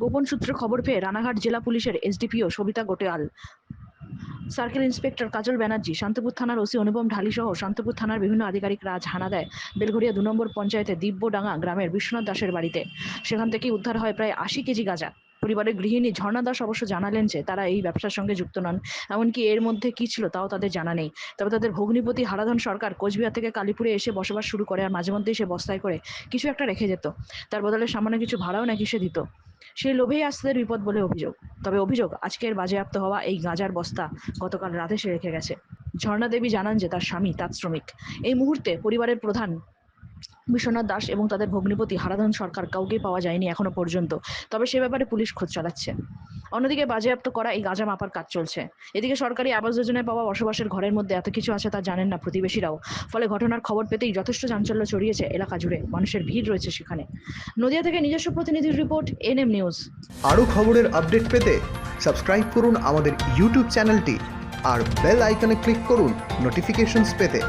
গোপন সূত্রে খবর পেয়ে রানাঘাট জেলা পুলিশের SDPO Sabita Goteyal. Circle inspector Kajal Banerjee, Shantipur থানার ওসি অনুপম ঢালি সহ শান্তপুর থানার বিভিন্ন আধিকারিকরা আজ হানা দেয়। বেলঘরিয়া দু নম্বর পঞ্চায়েতে দিব্যডাঙ্গা গ্রামের বিশ্বনাথ দাসের বাড়িতে। সেখান থেকে উদ্ধার হয় প্রায় আশি কেজি গাঁজা। পরিবারের গৃহিণী ঝর্ণা দাস অবশ্য জানালেন যে তারা এই ব্যবসার সঙ্গে যুক্ত নন। এমনকি এর মধ্যে কি ছিল তাও তাদের জানা নেই। তবে তাদের ভগ্নিপতি হারাধন সরকার কোচবিহার থেকে কালীপুরে এসে বসবাস শুরু করে আর মাঝে মধ্যেই সে বস্তায় করে কিছু একটা রেখে যেত। তার বদলে সামান্য কিছু ভাড়াও নাকি সে দিত। সেই লোভেই আজ তাদের বিপদ বলে অভিযোগ। তবে অভিযোগ, আজকের বাজেয়াপ্ত হওয়া এই গাঁজার বস্তা গতকাল রাতে সে রেখে গেছে। ঝর্ণা দেবী জানান যে তার স্বামী তাঁত শ্রমিক। এই মুহূর্তে পরিবারের প্রধান বিশ্বনাথ দাস এবং তাদের ভগ্নিপতি হারাধন সরকার কাউকেই পাওয়া যায়নি এখনও পর্যন্ত। তবে সে ব্যাপারে পুলিশ খোঁজ চালাচ্ছে। অন্যদিকে বাজেয়াপ্ত করা এই গাঁজা মাপার কাজ চলছে। এদিকে সরকারি আবাস যোজনায় পাওয়া বসবাসের ঘরের মধ্যে এত কিছু আছে তা জানেন না প্রতিবেশীরাও। ফলে ঘটনার খবর পেতেই যথেষ্ট চাঞ্চল্য ছড়িয়েছে এলাকা জুড়ে। মানুষের ভিড় রয়েছে সেখানে। নদিয়া থেকে নিজস্ব প্রতিনিধির রিপোর্ট, এনএম নিউজ। আরও খবরের আপডেট পেতে সাবস্ক্রাইব করুন আমাদের ইউটিউব চ্যানেলটি আর বেল আইকনে ক্লিক করুন নোটিফিকেশনস পেতে।